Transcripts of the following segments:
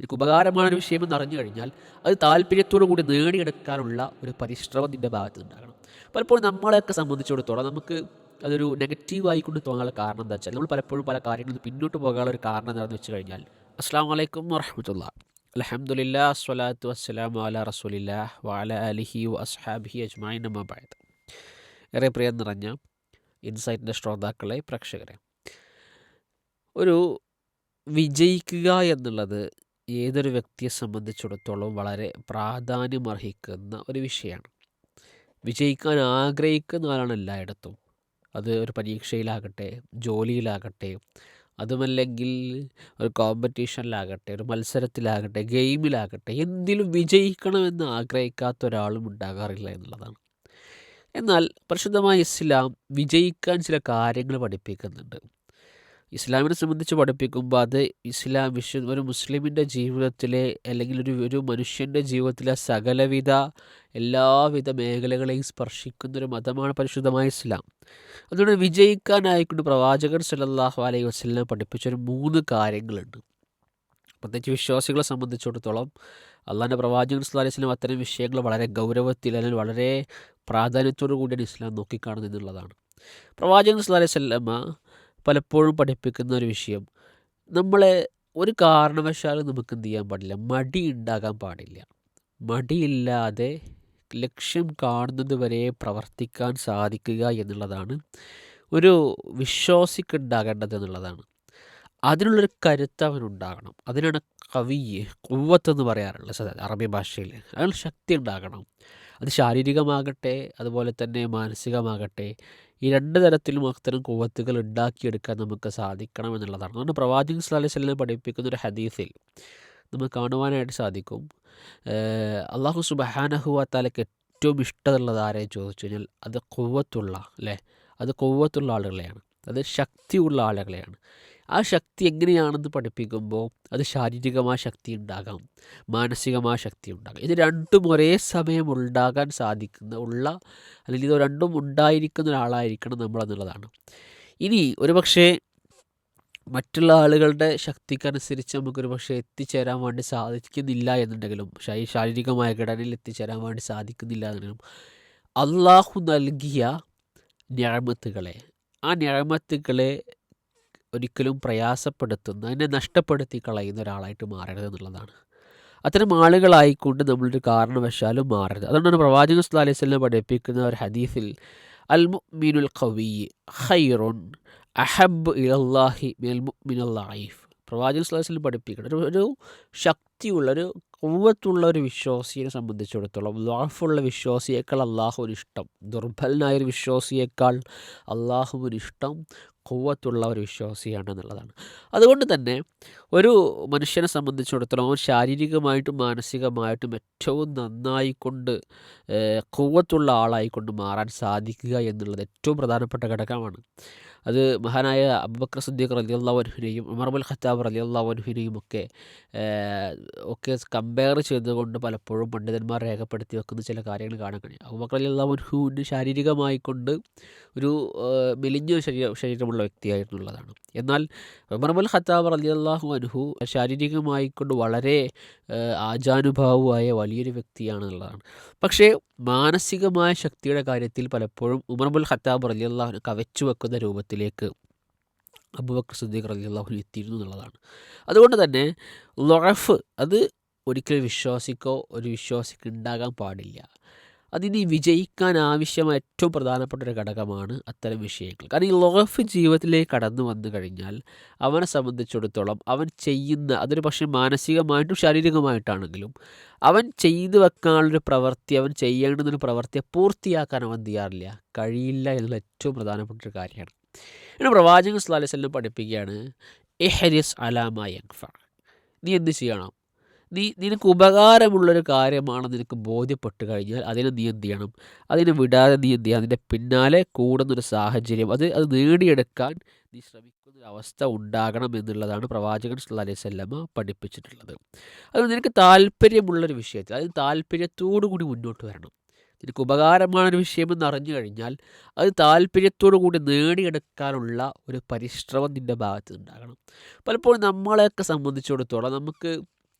നിനക്ക് ഉപകാരമായ ഒരു വിഷയമെന്ന് അറിഞ്ഞു കഴിഞ്ഞാൽ അത് താല്പര്യത്തോടു കൂടി നേടിയെടുക്കാനുള്ള ഒരു പരിശ്രമം നിന്റെ ഭാഗത്ത് ഉണ്ടാകണം പലപ്പോഴും നമ്മളെയൊക്കെ സംബന്ധിച്ചിടത്തോളം നമുക്ക് അതൊരു നെഗറ്റീവായിക്കൊണ്ട് തോന്നാനുള്ള കാരണം എന്താ വെച്ചാൽ നമ്മൾ പലപ്പോഴും പല കാര്യങ്ങളിൽ പിന്നോട്ട് പോകാനുള്ള ഒരു കാരണം എന്താണെന്ന് വെച്ച് കഴിഞ്ഞാൽ അസ്സാം വലൈക്കും വറഹമത്തുള്ള. അലഹമുല്ല സ്വലാത്തു വസ്സലാം വാല റസൂലില്ല വാല അലിഹി അസ്ഹാബിഹി അജ്മായിൻ അമ്മായത് ഏറെ പ്രിയം നിറഞ്ഞ ഇൻസൈറ്റിന്റെ ശ്രോതാക്കളെ പ്രേക്ഷകരെ. ഒരു വിജയിക്കുക എന്നുള്ളത് ഏതൊരു വ്യക്തിയെ സംബന്ധിച്ചിടത്തോളം വളരെ പ്രാധാന്യമർഹിക്കുന്ന ഒരു വിഷയമാണ്. വിജയിക്കാൻ ആഗ്രഹിക്കുന്ന ആളാണ് എല്ലായിടത്തും. അത് ഒരു പരീക്ഷയിലാകട്ടെ ജോലിയിലാകട്ടെ അതുമല്ലെങ്കിൽ ഒരു കോമ്പറ്റീഷനിലാകട്ടെ ഒരു മത്സരത്തിലാകട്ടെ ഗെയിമിലാകട്ടെ എന്തിലും വിജയിക്കണമെന്ന് ആഗ്രഹിക്കാത്ത ഒരാളും ഉണ്ടാകാറില്ല എന്നുള്ളതാണ്. എന്നാൽ പരിശുദ്ധമായ ഇസ്ലാം വിജയിക്കാൻ ചില കാര്യങ്ങൾ പഠിപ്പിക്കുന്നുണ്ട്. ഇസ്ലാമിനെ സംബന്ധിച്ച് പഠിപ്പിക്കുമ്പോൾ അത് ഇസ്ലാം വിശ്വ ഒരു മുസ്ലിമിന്റെ ജീവിതത്തിലെ അല്ലെങ്കിൽ ഒരു ഒരു മനുഷ്യന്റെ ജീവിതത്തിലെ സകലവിധ എല്ലാവിധ മേഖലകളെയും സ്പർശിക്കുന്ന ഒരു മതമാണ് പരിശുദ്ധമായ ഇസ്ലാം. അതുകൊണ്ട് വിജയിക്കാനായിക്കൊണ്ട് പ്രവാചകൻ സല്ലല്ലാഹു അലൈഹി വസല്ലം പഠിപ്പിച്ചൊരു മൂന്ന് കാര്യങ്ങളുണ്ട്. പ്രത്യേകിച്ച് വിശ്വാസികളെ സംബന്ധിച്ചിടത്തോളം അള്ളാഹിന്റെ പ്രവാചകൻ സല്ലല്ലാഹു അലൈഹി അത്തരം വിഷയങ്ങൾ വളരെ ഗൗരവത്തിൽ അല്ലെങ്കിൽ വളരെ പ്രാധാന്യത്തോടു കൂടിയാണ് ഇസ്ലാം നോക്കിക്കാണുന്നത് എന്നുള്ളതാണ്. പ്രവാചകൻ സല്ലല്ലാഹു അലൈഹി പലപ്പോഴും പഠിപ്പിക്കുന്ന ഒരു വിഷയം. നമ്മളെ ഒരു കാരണവശാലും നമുക്ക് എന്ത് ചെയ്യാൻ പാടില്ല. മടി ഉണ്ടാകാൻ പാടില്ല. മടിയില്ലാതെ ലക്ഷ്യം കാണുന്നത് വരെ പ്രവർത്തിക്കാൻ സാധിക്കുക എന്നുള്ളതാണ് ഒരു വിശ്വാസിക്കുണ്ടാകേണ്ടത് എന്നുള്ളതാണ്. അതിനുള്ളൊരു കരുത്ത് അവനുണ്ടാകണം. അതിനാണ് കവി കുവ്വത്തെന്ന് പറയാറുള്ളത്. സദാ അറബി ഭാഷയിൽ. അതിന് ശക്തി ഉണ്ടാകണം. അത് ശാരീരികമാകട്ടെ അതുപോലെ തന്നെ മാനസികമാകട്ടെ ഈ രണ്ട് തരത്തിലും അത്തരം കുവത്തുകൾ ഉണ്ടാക്കിയെടുക്കാൻ നമുക്ക് സാധിക്കണം എന്നുള്ളതാണ്. അതുകൊണ്ട് പ്രവാചകൻ അലൈഹി വസല്ലം പഠിപ്പിക്കുന്ന ഒരു ഹദീസിൽ നമുക്ക് കാണുവാനായിട്ട് സാധിക്കും. അള്ളാഹു സുബഹാനഹുവാത്താലയ്ക്ക് ഏറ്റവും ഇഷ്ടമുള്ളത് ആരെയും ചോദിച്ചു കഴിഞ്ഞാൽ അത് കൊവ്വത്തുള്ള അല്ലേ? അത് കൊവ്വത്തുള്ള ആളുകളെയാണ്. അത് ശക്തിയുള്ള ആളുകളെയാണ്. ആ ശക്തി എങ്ങനെയാണെന്ന് പഠിപ്പിക്കുമ്പോൾ അത് ശാരീരികമായ ശക്തി ഉണ്ടാകാം മാനസികമായ ശക്തി ഉണ്ടാകാം. ഇത് രണ്ടും ഒരേ സമയം ഉണ്ടാകാൻ സാധിക്കുന്ന ഉള്ള അല്ലെങ്കിൽ ഇത് രണ്ടും ഉണ്ടായിരിക്കുന്ന ഒരാളായിരിക്കണം നമ്മൾ എന്നുള്ളതാണ്. ഇനി ഒരുപക്ഷെ മറ്റുള്ള ആളുകളുടെ ശക്തിക്കനുസരിച്ച് നമുക്കൊരു പക്ഷേ എത്തിച്ചേരാൻ വേണ്ടി സാധിക്കുന്നില്ല എന്നുണ്ടെങ്കിലും ശാരീ ശാരീരികമായ ഘടനയിൽ എത്തിച്ചേരാൻ വേണ്ടി സാധിക്കുന്നില്ല എന്നുണ്ടെങ്കിലും അള്ളാഹു നൽകിയ ഞാമത്തുകളെ ആ ഞാമത്തുകളെ ഒരിക്കലും പ്രയാസപ്പെടുത്തുന്ന എന്നെ നഷ്ടപ്പെടുത്തി കളയുന്ന ഒരാളായിട്ട് മാറരുത് എന്നുള്ളതാണ്. അത്തരം ആളുകളായിക്കൊണ്ട് നമ്മളൊരു കാരണവശാലും മാറരുത്. അതുകൊണ്ടാണ് പ്രവാചകൻ സല്ലല്ലാഹു അലൈഹി വസല്ലം പഠിപ്പിക്കുന്ന ഒരു ഹദീഫിൽ അൽ മുഅ്മിനുൽ ഖവി ഖൈറുൻ അഹബ് ഇലല്ലാഹി മിനൽ മുഅ്മിനുൽ ലൈഫ് പ്രവാചകൻ അലൈഹി വസല്ലം പഠിപ്പിക്കണം ഒരു ഒരു ശക്തിയുള്ള ഒരു കൂവത്തുള്ള ഒരു വിശ്വാസിയെ സംബന്ധിച്ചിടത്തോളം ലാഫുള്ള വിശ്വാസിയേക്കാൾ അള്ളാഹുവിന് ഇഷ്ടം ദുർബലനായ ഒരു വിശ്വാസിയേക്കാൾ അള്ളാഹുവിന് ഇഷ്ടം കൂവത്തുള്ള ഒരു വിശ്വാസിയാണ് എന്നുള്ളതാണ് അതുകൊണ്ട് തന്നെ ഒരു മനുഷ്യനെ സംബന്ധിച്ചിടത്തോളം അവൻ ശാരീരികമായിട്ടും മാനസികമായിട്ടും ഏറ്റവും നന്നായിക്കൊണ്ട് കൂവത്തുള്ള ആളായിക്കൊണ്ട് മാറാൻ സാധിക്കുക എന്നുള്ളത് ഏറ്റവും പ്രധാനപ്പെട്ട ഘടകമാണ്. അത് മഹാനായ അബുബക്കർ സിദ്ദീഖ് ഉമർ ഉമർബുൽ ഖത്താബ് റലി അള്ളാഹുനുവിനെയും ഒക്കെ ഒക്കെ കമ്പയർ ചെയ്തുകൊണ്ട് പലപ്പോഴും പണ്ഡിതന്മാർ രേഖപ്പെടുത്തി വെക്കുന്ന ചില കാര്യങ്ങൾ കാണാൻ കഴിയും. അബുബക്കർ അലി അള്ളാഹുനുവിന് ശാരീരികമായിക്കൊണ്ട് ഒരു മെലിഞ്ഞ ശരീര ശരീരമുള്ള വ്യക്തിയായിരുന്നുള്ളതാണ് എന്നാൽ ഉമർബുൽ ഖത്താബ് റലി അനുഹു ശാരീരികമായിക്കൊണ്ട് വളരെ ആജാനുഭാവുമായ വലിയൊരു വ്യക്തിയാണെന്നുള്ളതാണ്. പക്ഷേ മാനസികമായ ശക്തിയുടെ കാര്യത്തിൽ പലപ്പോഴും ഉമർബുൽ ഖത്താബ് റലി അള്ളാഹുന് കവച്ചു വെക്കുന്ന രൂപത്തിലേക്ക് അബുബക്കർ സിദ്ദീഖ് റലി അള്ളാഹുന് എത്തിയിരുന്നു എന്നുള്ളതാണ്. അതുകൊണ്ട് തന്നെ ലൊറഫ് അത് ഒരിക്കലും വിശ്വാസിക്കോ ഒരു വിശ്വാസിക്ക് ഉണ്ടാകാൻ പാടില്ല. അതിന് വിജയിക്കാൻ ആവശ്യമായ ഏറ്റവും പ്രധാനപ്പെട്ട ഒരു ഘടകമാണ് അത്തരം വിഷയങ്ങൾ. കാരണം ഈ ലോഫ് ജീവിതത്തിലേക്ക് കടന്നു വന്നു കഴിഞ്ഞാൽ അവനെ സംബന്ധിച്ചിടത്തോളം അവൻ ചെയ്യുന്ന അതൊരു പക്ഷേ മാനസികമായിട്ടും ശാരീരികമായിട്ടാണെങ്കിലും അവൻ ചെയ്തു വെക്കാനുള്ളൊരു പ്രവൃത്തി അവൻ ചെയ്യേണ്ടുന്നൊരു പ്രവൃത്തിയെ പൂർത്തിയാക്കാൻ അവൻ ചെയ്യാറില്ല കഴിയില്ല എന്നുള്ള ഏറ്റവും പ്രധാനപ്പെട്ട ഒരു കാര്യമാണ്. പിന്നെ പ്രവാചകൻ സ്ലാലിസെല്ലാം പഠിപ്പിക്കുകയാണ് എഹരിസ് അലാമ യങ്ഫ. നീ എന്ത് ചെയ്യണം? നീ നിനക്ക് ഉപകാരമുള്ളൊരു കാര്യമാണ് നിനക്ക് ബോധ്യപ്പെട്ട് കഴിഞ്ഞാൽ അതിനെ നീ എന്ത് ചെയ്യണം? അതിനെ വിടാതെ നീ എന്ത് ചെയ്യണം? അതിന്റെ പിന്നാലെ കൂടുന്നൊരു സാഹചര്യം അത് അത് നേടിയെടുക്കാൻ നീ ശ്രമിക്കുന്ന അവസ്ഥ ഉണ്ടാകണം എന്നുള്ളതാണ് പ്രവാചകൻ സല്ലല്ലാഹു അലൈഹി സ്വല്ലമ്മ പഠിപ്പിച്ചിട്ടുള്ളത്. അത് നിനക്ക് താല്പര്യമുള്ളൊരു വിഷയത്തിൽ അതിന് താല്പര്യത്തോടു കൂടി മുന്നോട്ട് വരണം. നിനക്ക് ഉപകാരമാണൊരു വിഷയമെന്ന് അറിഞ്ഞു കഴിഞ്ഞാൽ അത് താല്പര്യത്തോടു കൂടി നേടിയെടുക്കാനുള്ള ഒരു പരിശ്രമം നിന്റെ ഭാഗത്ത് ഉണ്ടാകണം പലപ്പോഴും നമ്മളെയൊക്കെ സംബന്ധിച്ചിടത്തോളം നമുക്ക്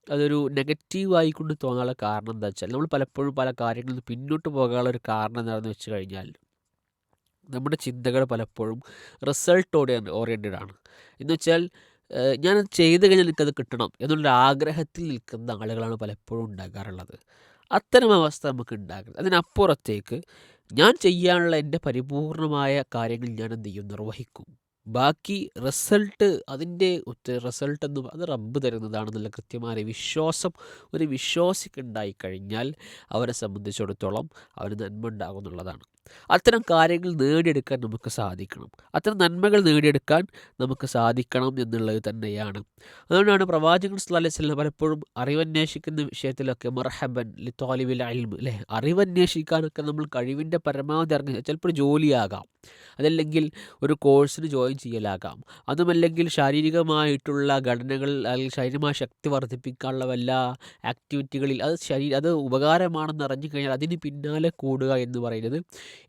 അതൊരു നെഗറ്റീവായിക്കൊണ്ട് തോന്നാനുള്ള കാരണം എന്താ വെച്ചാൽ നമ്മൾ പലപ്പോഴും പല കാര്യങ്ങളിൽ നിന്ന് പിന്നോട്ട് പോകാനുള്ള ഒരു കാരണം എന്താണെന്ന് വെച്ച് കഴിഞ്ഞാൽ നമ്മുടെ ചിന്തകൾ പലപ്പോഴും റിസൾട്ട് ഓറിയന്റഡ് ആണ്. എന്ന് വെച്ചാൽ ഞാനത് ചെയ്ത് കഴിഞ്ഞാൽ എനിക്കത് കിട്ടണം എന്നുള്ളൊരു ആഗ്രഹത്തിൽ നിൽക്കുന്ന ആളുകളാണ് പലപ്പോഴും ഉണ്ടാകാറുള്ളത്. അത്തരം അവസ്ഥ നമുക്ക് ഉണ്ടാകരുത്. അതിനപ്പുറത്തേക്ക് ഞാൻ ചെയ്യാനുള്ള എന്റെ പരിപൂർണമായ കാര്യങ്ങൾ ഞാൻ എന്ത് ചെയ്യും? നിർവഹിക്കും. ബാക്കി റിസൾട്ട് അതിന്റെ റിസൾട്ട് എന്ന് അത് റബ്ബ് തരുന്നതാണെന്നുള്ള കൃത്യമായ വിശ്വാസം ഒരു വിശ്വാസിക്ക് ഉണ്ടായിക്കഴിഞ്ഞാൽ അവരെ സംബന്ധിച്ചിടത്തോളം അവന് നന്മ ഉണ്ടാകും എന്നുള്ളതാണ്. അത്തരം കാര്യങ്ങൾ നേടിയെടുക്കാൻ നമുക്ക് സാധിക്കണം. അത്തരം നന്മകൾ നേടിയെടുക്കാൻ നമുക്ക് സാധിക്കണം എന്നുള്ളത് തന്നെയാണ്. അതുകൊണ്ടാണ് പ്രവാചകൻ അലൈഹി വസല്ലം പലപ്പോഴും അറിവന്വേഷിക്കുന്ന വിഷയത്തിലൊക്കെ മർഹബൻ തോലിബിൽ അൽമ് അല്ലേ? അറിവന്വേഷിക്കാനൊക്കെ നമ്മൾ കഴിവിന്റെ പരമാവധി ഇറങ്ങി ചിലപ്പോൾ ജോലിയാകാം. അതല്ലെങ്കിൽ ഒരു കോഴ്സിന് ജോയിൻ ചെയ്യലാകാം. അതുമല്ലെങ്കിൽ ശാരീരികമായിട്ടുള്ള ഘടനകൾ അല്ലെങ്കിൽ ശാരീരികമായ ശക്തി വർദ്ധിപ്പിക്കാനുള്ള വല്ല ആക്ടിവിറ്റികളിൽ അത് ശരീരം അത് ഉപകാരമാണെന്ന് അറിഞ്ഞു കഴിഞ്ഞാൽ അതിന് പിന്നാലെ കൂടുക എന്ന് പറയുന്നത്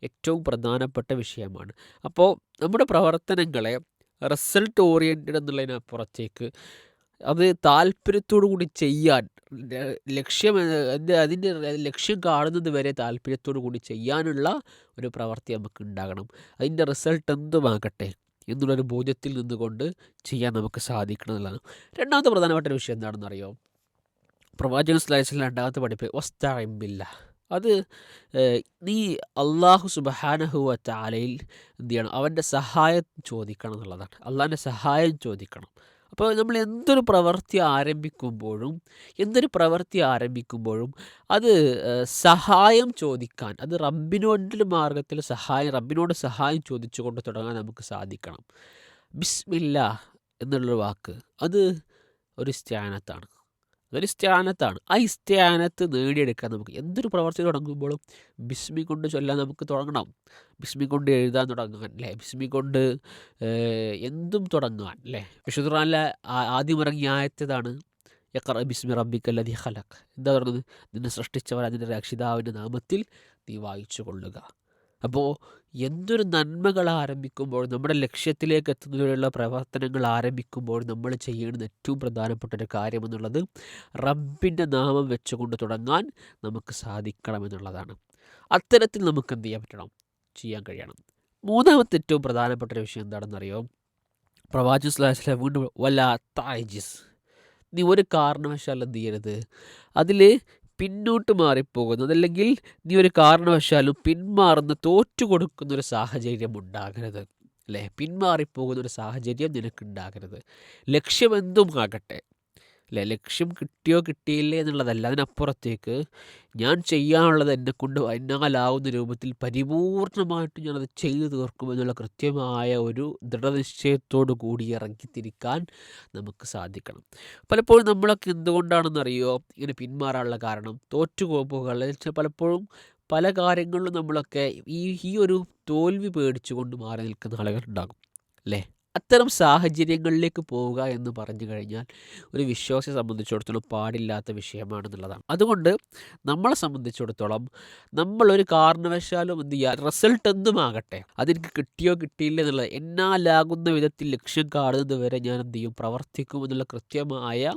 ഏറ്റവും പ്രധാനപ്പെട്ട വിഷയമാണ്. അപ്പോൾ നമ്മുടെ പ്രവർത്തനങ്ങളെ റിസൾട്ട് ഓറിയന്റഡ് എന്നുള്ളതിനപ്പുറത്തേക്ക് അത് താല്പര്യത്തോടു കൂടി ചെയ്യാൻ ലക്ഷ്യം അതിന്റെ ലക്ഷ്യം കാണുന്നത് വരെ താല്പര്യത്തോടു കൂടി ചെയ്യാനുള്ള ഒരു പ്രവൃത്തി നമുക്ക് ഉണ്ടാകണം. അതിന്റെ റിസൾട്ട് എന്തുമാകട്ടെ എന്നുള്ളൊരു ബോധ്യത്തിൽ നിന്നുകൊണ്ട് ചെയ്യാൻ നമുക്ക് സാധിക്കണം എന്നുള്ളതാണ്. രണ്ടാമത്തെ പ്രധാനപ്പെട്ട വിഷയം എന്താണെന്നറിയോ? പ്രവാചകൻ സ്ലൈസിൽ രണ്ടാമത്തെ പഠിപ്പ് വസ്താഇമ്പില്ല അത് നീ അള്ളാഹു സുബഹാനഹുവ താലയിൽ എന്ത് ചെയ്യണം? അവന്റെ സഹായം ചോദിക്കണം എന്നുള്ളതാണ്. അള്ളാഹിന്റെ സഹായം ചോദിക്കണം. അപ്പോൾ നമ്മൾ എന്തൊരു പ്രവൃത്തി ആരംഭിക്കുമ്പോഴും എന്തൊരു പ്രവൃത്തി ആരംഭിക്കുമ്പോഴും അത് സഹായം ചോദിക്കാൻ അത് റബ്ബിനോട് മാർഗത്തിൽ സഹായം റബ്ബിനോട് സഹായം ചോദിച്ചുകൊണ്ട് തുടങ്ങാൻ നമുക്ക് സാധിക്കണം. ബിസ്മില്ല എന്നുള്ളൊരു വാക്ക് അത് ഒരു സ്ഥാനത്താണ് അതൊരു സ്ഥാനത്താണ് ആ സ്ഥാനത്ത് നേടിയെടുക്കാൻ നമുക്ക് എന്തൊരു പ്രവർത്തി തുടങ്ങുമ്പോഴും ബിസ്മി കൊണ്ട് ചൊല്ലാൻ നമുക്ക് തുടങ്ങണം. ബിസ്മി കൊണ്ട് എഴുതാൻ തുടങ്ങാൻ അല്ലേ? ബിസ്മി കൊണ്ട് എന്തും തുടങ്ങാൻ അല്ലേ? വിശുദ്ധ ആദ്യം ഇറങ്ങിയ ആയത്തതാണ് യക്കറ ബിസ്മി റബ്ബിക്കല്ലതി ഹലഖ് എന്താ പറയുന്നത് നിന്നെ സൃഷ്ടിച്ചവൻ അതിന്റെ രക്ഷിതാവിന്റെ നാമത്തിൽ നീ വായിച്ചു കൊള്ളുക അപ്പോൾ എന്തൊരു നന്മകൾ ആരംഭിക്കുമ്പോൾ നമ്മുടെ ലക്ഷ്യത്തിലേക്ക് എത്തുന്നതിനുള്ള പ്രവർത്തനങ്ങൾ ആരംഭിക്കുമ്പോൾ നമ്മൾ ചെയ്യേണ്ടുന്ന ഏറ്റവും പ്രധാനപ്പെട്ട ഒരു കാര്യമെന്നുള്ളത് റബ്ബിന്റെ നാമം വെച്ചുകൊണ്ട് തുടങ്ങാൻ നമുക്ക് സാധിക്കണമെന്നുള്ളതാണ്. അത്തരത്തിൽ നമുക്ക് എന്ത് ചെയ്യാൻ പറ്റണം? ചെയ്യാൻ കഴിയണം. മൂന്നാമത്തെ ഏറ്റവും പ്രധാനപ്പെട്ട ഒരു വിഷയം എന്താണെന്നറിയോ? അലൈഹി വസല്ലം വീണ്ടും വല്ല താജിസ്. നീ ഒരു കാരണവശാലും എന്ത് ചെയ്യരുത്. അതിൽ പിന്നോട്ട് മാറിപ്പോകുന്നത് അല്ലെങ്കിൽ നീ ഒരു കാരണവശാലും പിന്മാറുന്ന തോറ്റു കൊടുക്കുന്ന ഒരു സാഹചര്യം ഉണ്ടാകരുത്. അല്ലേ? പിന്മാറിപ്പോകുന്ന ഒരു സാഹചര്യം നിനക്കുണ്ടാകരുത്. ലക്ഷ്യം എന്തും ആകട്ടെ. അല്ലേ ലക്ഷ്യം കിട്ടിയോ കിട്ടിയില്ലേ എന്നുള്ളതല്ല. അതിനപ്പുറത്തേക്ക് ഞാൻ ചെയ്യാനുള്ളത് എന്നെ കൊണ്ട് എന്നാലാവുന്ന രൂപത്തിൽ പരിപൂർണമായിട്ട് ഞാനത് ചെയ്തു തീർക്കും എന്നുള്ള കൃത്യമായ ഒരു ദൃഢനിശ്ചയത്തോടു കൂടി ഇറങ്ങിത്തിരിക്കാൻ നമുക്ക് സാധിക്കണം. പലപ്പോഴും നമ്മളൊക്കെ എന്തുകൊണ്ടാണെന്നറിയോ? ഇങ്ങനെ പിന്മാറാനുള്ള കാരണം തോറ്റു പോകുക പലപ്പോഴും പല കാര്യങ്ങളിലും നമ്മളൊക്കെ ഈ ഈ ഒരു തോൽവി പേടിച്ചുകൊണ്ട് മാറി നിൽക്കുന്ന ആളുകൾ ഉണ്ടാകും. അല്ലേ? അത്തരം സാഹചര്യങ്ങളിലേക്ക് പോവുക എന്ന് പറഞ്ഞു കഴിഞ്ഞാൽ ഒരു വിശ്വാസിയെ സംബന്ധിച്ചിടത്തോളം പാടില്ലാത്ത വിഷയമാണെന്നുള്ളതാണ്. അതുകൊണ്ട് നമ്മളെ സംബന്ധിച്ചിടത്തോളം നമ്മളൊരു കാരണവശാലും എന്ത് ചെയ്യുക റിസൾട്ട് എന്തുമാകട്ടെ അതെനിക്ക് കിട്ടിയോ കിട്ടിയില്ല എന്നുള്ളത് എന്നാലാകുന്ന വിധത്തിൽ ലക്ഷ്യം കാണുന്നത് വരെ ഞാൻ എന്ത് ചെയ്യും പ്രവർത്തിക്കും എന്നുള്ള കൃത്യമായ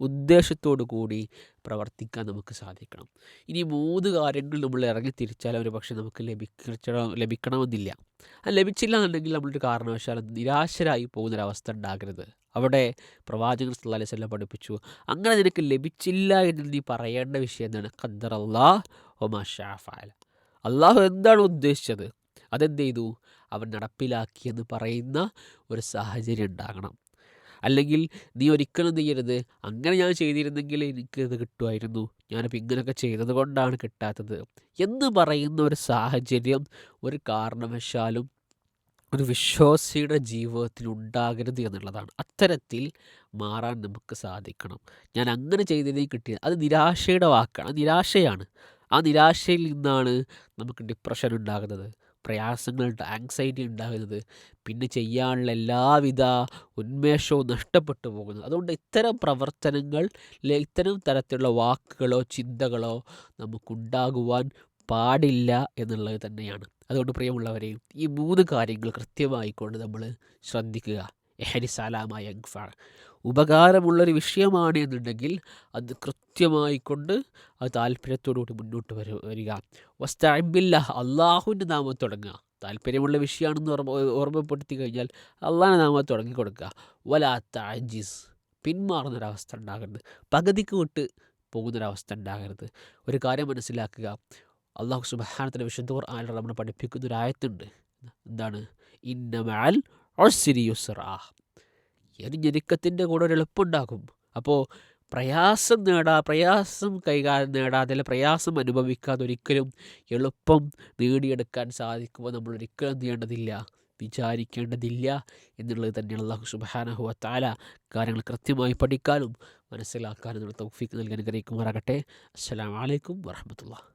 ഉദ്ദേശത്തോടു കൂടി പ്രവർത്തിക്കാൻ നമുക്ക് സാധിക്കണം. ഇനി മൂന്ന് കാര്യങ്ങൾ നമ്മൾ ഇറങ്ങി തിരിച്ചാൽ ഒരു പക്ഷേ നമുക്ക് ലഭിക്കണം ലഭിക്കണമെന്നില്ല. അത് ലഭിച്ചില്ല എന്നുണ്ടെങ്കിൽ നമ്മളൊരു കാരണവശാലും നിരാശരായി പോകുന്നൊരവസ്ഥ ഉണ്ടാകരുത്. അവിടെ പ്രവാചകൻ സല്ലാ അലൈഹി പഠിപ്പിച്ചു അങ്ങനെ നിനക്ക് ലഭിച്ചില്ല എന്ന് നീ പറയേണ്ട വിഷയം എന്താണ്? ഖദ്ദർ അള്ളാഹ് ഒമാ ഷാഫാല അള്ളാഹു എന്താണ് ഉദ്ദേശിച്ചത്? അതെന്ത് ചെയ്തു? അവൻ നടപ്പിലാക്കിയെന്ന് പറയുന്ന ഒരു സാഹചര്യം ഉണ്ടാകണം. അല്ലെങ്കിൽ നീ ഒരിക്കലും ചെയ്യരുത്? അങ്ങനെ ഞാൻ ചെയ്തിരുന്നെങ്കിൽ എനിക്ക് ഇത് കിട്ടുമായിരുന്നു. ഞാനിപ്പോൾ ഇങ്ങനെയൊക്കെ ചെയ്തത് കൊണ്ടാണ് കിട്ടാത്തത്. എന്ന് പറയുന്ന ഒരു സാഹചര്യം ഒരു കാരണവശാലും ഒരു വിശ്വാസിയുടെ ജീവിതത്തിൽ ഉണ്ടാകരുത് എന്നുള്ളതാണ്. അത്തരത്തിൽ മാറാൻ നമുക്ക് സാധിക്കണം. ഞാൻ അങ്ങനെ ചെയ്തതേ കിട്ടിയത് അത് നിരാശയുടെ വാക്കാണ്. നിരാശയാണ്. ആ നിരാശയിൽ നിന്നാണ് നമുക്ക് ഡിപ്രഷൻ ഉണ്ടാകുന്നത്. പ്രയാസങ്ങൾ ആങ്സൈറ്റി ഉണ്ടാകുന്നത് പിന്നെ ചെയ്യാനുള്ള എല്ലാവിധ ഉന്മേഷവും നഷ്ടപ്പെട്ടു പോകുന്നു. അതുകൊണ്ട് ഇത്തരം പ്രവർത്തനങ്ങൾ ഇത്തരം തരത്തിലുള്ള വാക്കുകളോ ചിന്തകളോ നമുക്കുണ്ടാകുവാൻ പാടില്ല എന്നുള്ളത് തന്നെയാണ്. അതുകൊണ്ട് പ്രിയമുള്ളവരെ ഈ മൂന്ന് കാര്യങ്ങൾ കൃത്യമായിക്കൊണ്ട് നമ്മൾ ശ്രദ്ധിക്കുക. എഹരി സലാമായ ഉപകാരമുള്ളൊരു വിഷയമാണ് എന്നുണ്ടെങ്കിൽ അത് കൃത്യമായി കൊണ്ട് അത് താല്പര്യത്തോടുകൂടി മുന്നോട്ട് വര വരിക. വസ്താബില്ല അള്ളാഹുവിന്റെ നാമം തുടങ്ങുക. താല്പര്യമുള്ള വിഷയമാണെന്ന് ഓർമ്മ ഓർമ്മപ്പെടുത്തി കഴിഞ്ഞാൽ അള്ളാഹിന്റെ നാമം തുടങ്ങി കൊടുക്കുക വലാത്ത അഞ്ചിസ് പിന്മാറുന്നൊരവസ്ഥ ഉണ്ടാകരുത്. പകുതിക്ക് വിട്ട് പോകുന്നൊരവസ്ഥ ഉണ്ടാകരുത്. ഒരു കാര്യം മനസ്സിലാക്കുക. അള്ളാഹു സുബഹാനത്തിന്റെ വിശുദ്ധ ഖുർആനിൽ നമ്മൾ പഠിപ്പിക്കുന്ന ഒരു ആയത്തുണ്ട്. എന്താണ്? ഇന്നമാൽ ഒസിരിയുസറാ ഞെരുക്കത്തിന്റെ കൂടെ ഒരു എളുപ്പമുണ്ടാകും. അപ്പോൾ പ്രയാസം നേടാ പ്രയാസം കൈകാര്യം നേടാതെ പ്രയാസം അനുഭവിക്കാതെ ഒരിക്കലും എളുപ്പം നേടിയെടുക്കാൻ സാധിക്കുമോ? നമ്മൾ ഒരിക്കലും ചെയ്യേണ്ടതില്ല വിചാരിക്കേണ്ടതില്ല എന്നുള്ളത് തന്നെയാണ് അള്ളാഹു സുബാനഹു താല കാര്യങ്ങൾ കൃത്യമായി പഠിക്കാനും മനസ്സിലാക്കാനും തൗഫീക്ക് നൽകാൻ അസ്സലാമു അസ്സലാമലൈക്കും വറഹമത്തുള്ള